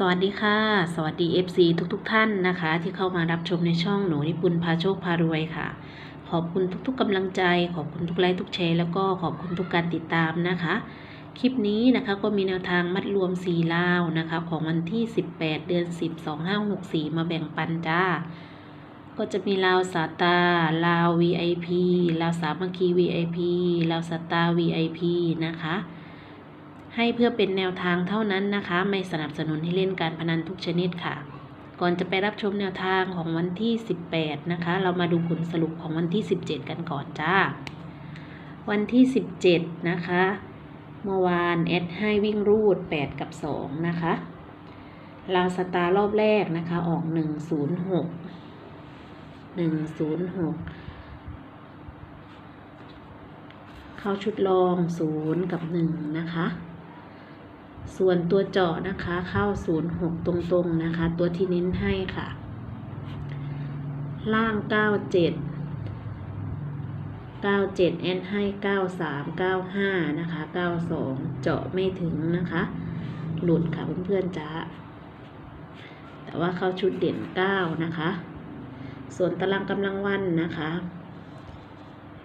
สวัสดีค่ะ สวัสดี FC ทุกๆทท่านนะคะ ที่เข้ามารับชมในช่องหนูนิปุนพาโชคพารวยค่ะ ขอบคุณทุกๆกำลังใจ ขอบคุณทุกไลค์ทุกแชร์แล้วก็ขอบคุณทุกการติดตามนะคะ คลิปนี้นะคะก็มีแนวทางมัดรวม4ลาวนะคะ ของวันที่ 18 เดือน 10 2564 มาแบ่งปันจ้า ก็จะมีลาวสาตาลาว VIP ลาวสามัคคี VIP ลาวสตาร์ VIP นะคะ ให้เพื่อเป็นแนวทางเท่านั้นนะคะ ไม่สนับสนุนให้เล่นการพนันทุกชนิดค่ะ ก่อนจะไปรับชมแนวทางของวันที่ 18 นะคะ เรามาดูผลสรุปของวันที่ 17 กันก่อนจ้า วันที่ 17 นะคะ เมื่อวานแอดให้วิ่งรูด 8 กับ 2 นะคะลาวสตาร์รอบแรกนะคะ ออก 106 106เข้าชุดรอง 0 กับ 1 นะคะ ส่วนตัวเจาะนะคะเข้า 06 ตรงๆนะคะ ตัวที่เน้นให้ค่ะ ล่าง 97 97แอนให้ 93 95 นะคะ 92 เจาะไม่ถึงนะคะ หลุดค่ะเพื่อนๆจ้าแต่ว่าเข้าชุดเด่น 9 นะคะ ส่วนตารางกำลังวันนะคะ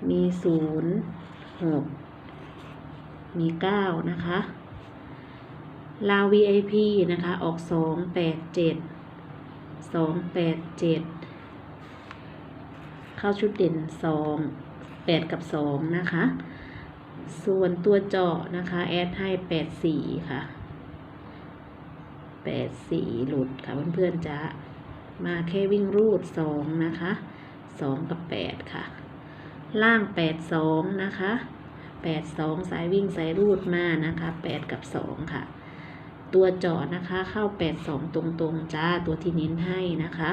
มี 0 6 มี 9 นะคะ ลาว VIP นะคะ ออก 2 8 7 2 8 7 เข้าชุดเด่น 2 8 กับ 2 นะคะ ส่วนตัวเจาะนะคะ แอดให้ 8 4 ค่ะ 8 4 หลุดค่ะเพื่อนๆจะมาแค่วิ่งรูด 2 นะคะ 2 กับ 8 ค่ะ ล่าง 8 2 นะคะ 8 2 สายวิ่งสายรูดมานะคะ 8 กับ 2 ค่ะ ตัวเจาะนะคะเข้า 8 2 ตรงๆ จ้า ตัวที่เน้นให้นะคะ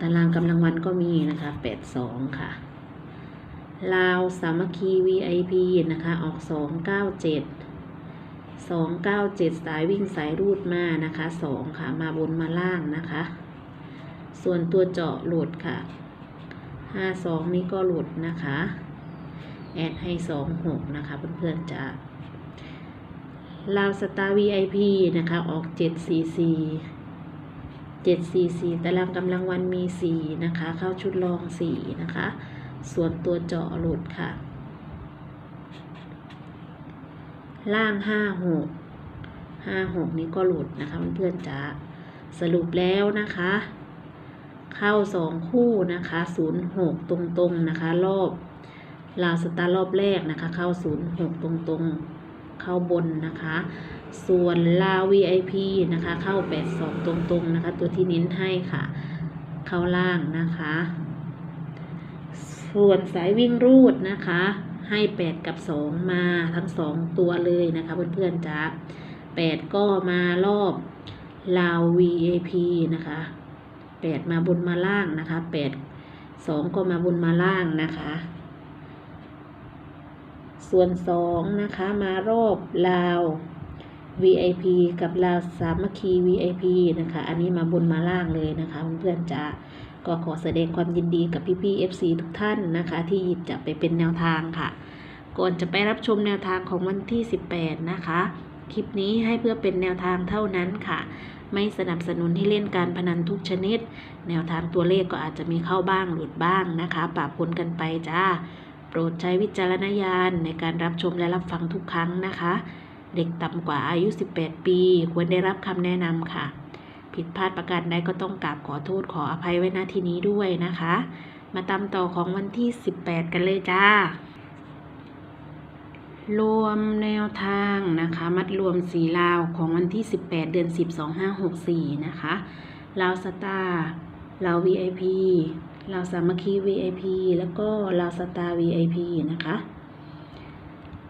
ตารางกำลังวันก็มีนะคะ 8 2 ค่ะ ลาวสามัคคี VIP นะคะ ออก 2 9 7 2 9 7 สายวิ่งสายรูดมานะคะ 2 ค่ะ มาบนมาล่างนะคะ ส่วนตัวเจาะหลุดค่ะ 5 2 นี่ก็หลุดนะคะ แอดให้ 2 6 นะคะเพื่อนๆจะ ลาวสตาร์ VIP นะคะ ออก744 744ตารางกำลังวันมี 4 นะคะ เข้าชุดรอง 4 นะคะ ส่วนตัวเจาะหลุดค่ะ ล่าง 56 56 นี้ก็หลุดนะคะเพื่อนๆจะสรุปแล้วนะคะ เข้า 2 คู่นะคะ 06 ตรงๆ นะคะ รอบลาวสตาร์รอบแรกนะคะ เข้า 06 ตรงๆ เข้าบนนะคะ ส่วนลาว VIP นะคะ เข้า 82 ตรงๆนะคะ ตัวที่เน้นให้ค่ะ เข้าล่างนะคะ ส่วนสายวิ่งรูดนะคะ ให้ 8 กับ 2 มาทั้ง 2 ตัวเลยนะคะเพื่อนๆจ้า8 ก็มารอบลาว VIP นะคะ 8 มาบนมาล่างนะคะ 8 2 ก็มาบนมาล่างนะคะ ส่วน 2 นะคะ มารอบลาว VIP กับลาวสามัคคี VIP นะคะ อันนี้มาบนมาล่างเลยนะคะเพื่อนๆจ้าก็ขอแสดงความยินดีกับพี่ๆ FC ทุกท่านนะคะ ที่หยิบจับไปเป็นแนวทางค่ะ ก่อนจะไปรับชมแนวทางของวันที่ 18 นะคะ คลิปนี้ให้เพื่อเป็นแนวทางเท่านั้นค่ะ ไม่สนับสนุนให้เล่นการพนันทุกชนิด แนวทางตัวเลขก็อาจจะมีเข้าบ้างหลุดบ้างนะคะปรับปนกันไปจ้า โปรดใช้วิจารณญาณในการรับชมและรับฟังทุกครั้งนะคะ เด็กต่ำกว่าอายุ 18 ปี ควรได้รับคำแนะนำค่ะ ผิดพลาดประการใดก็ต้องกราบขอโทษขออภัยไว้ณที่นี้ด้วยนะคะ มาตามต่อของวันที่ 18 กันเลยจ้ารวมแนวทางนะคะ มัดรวมสีลาวของวันที่ 18 เดือน 10 2564 นะคะลาวสตาร์ลาว VIP ลาสามัคคี VIP แล้วก็ลาสตาร์ VIP นะคะ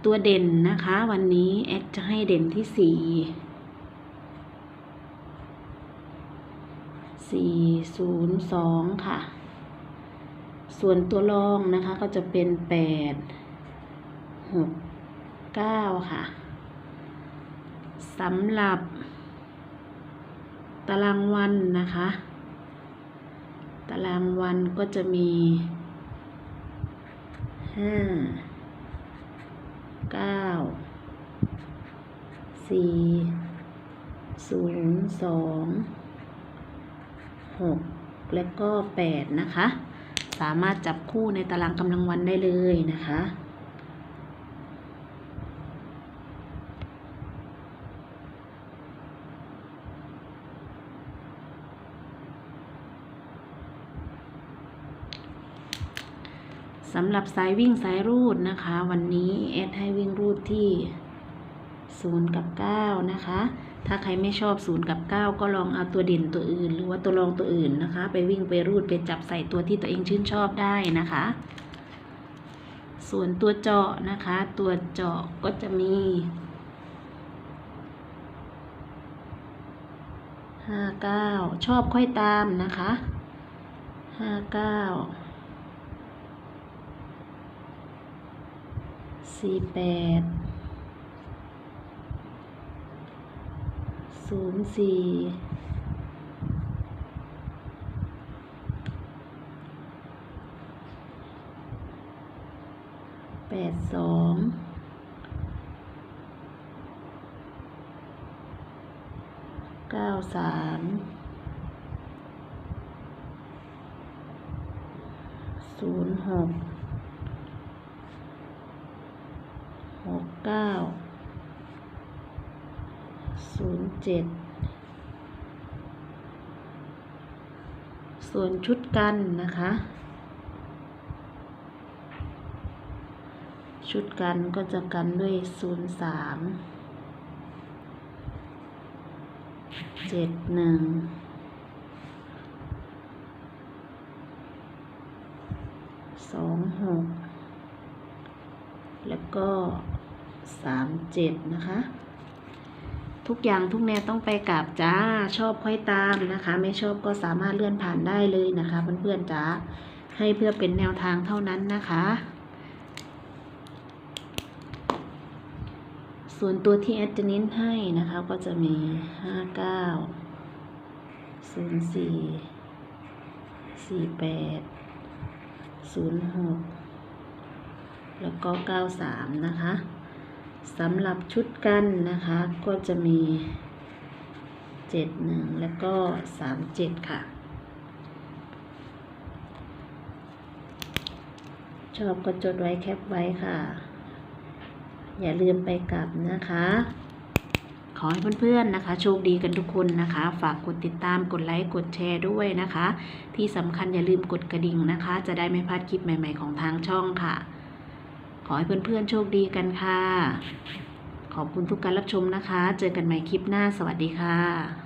ตัวเด่นนะคะ วันนี้แอดจะให้เด่นที่สี่สี่ศูนย์สองค่ะ ส่วนตัวรองนะคะก็จะเป็นแปดหกเก้าค่ะสำหรับตารางวันนะคะ ตารางวันก็จะมีห้าเก้าสี่ศูนย์สองหกแล้วก็แปดนะคะ สามารถจับคู่ในตารางกำลังวันได้เลยนะคะ สำหรับสายวิ่งสายรูดนะคะ วันนี้แอดให้วิ่งรูดที่0กับ9นะคะ ถ้าใครไม่ชอบ0กับ9 ก็ลองเอาตัวเด่นตัวอื่น หรือว่าตัวรองตัวอื่นนะคะ ไปวิ่งไปรูดไปจับใส่ตัวที่ตัวเองชื่นชอบได้นะคะ ส่วนตัวเจาะนะคะ ตัวเจาะก็จะมีห้าเก้าชอบค่อยตามนะคะห้าเก้า สี่แปดศูนย์สี่แปดสองเก้าสามศูนย์หกหก เก้าศูนย์เจ็ดส่วนชุดกันนะคะ ชุดกันก็จะกันด้วยศูนย์สามเจ็ดหนึ่งสองหกแล้วก็ สามเจ็ดนะคะ ทุกอย่างทุกแนวต้องไปกราบจ้าชอบค่อยตามนะคะ ไม่ชอบก็สามารถเลื่อนผ่านได้เลยนะคะ เพื่อนๆจ้าให้เพื่อเป็นแนวทางเท่านั้นนะคะ ส่วนตัวที่แอดจะเน้นให้นะคะก็จะมีห้าเก้าศูนย์สี่สี่แปดศูนย์หกแล้วก็เก้าสามนะคะ สำหรับชุดกันนะคะก็จะมีเจ็ดหนึ่งแล้วก็สามเจ็ดค่ะ ชอบก็จดไว้แคปไว้ค่ะ อย่าลืมไปกลับนะคะ ขอให้เพื่อนๆนะคะ โชคดีกันทุกคนนะคะ ฝากกดติดตามกดไลค์กดแชร์ด้วยนะคะ ที่สำคัญอย่าลืมกดกระดิ่งนะคะ จะได้ไม่พลาดคลิปใหม่ ๆ ของทางช่องค่ะ ขอให้เพื่อนๆโชคดีกันค่ะ ขอบคุณทุกการรับชมนะคะ เจอกันใหม่คลิปหน้า สวัสดีค่ะ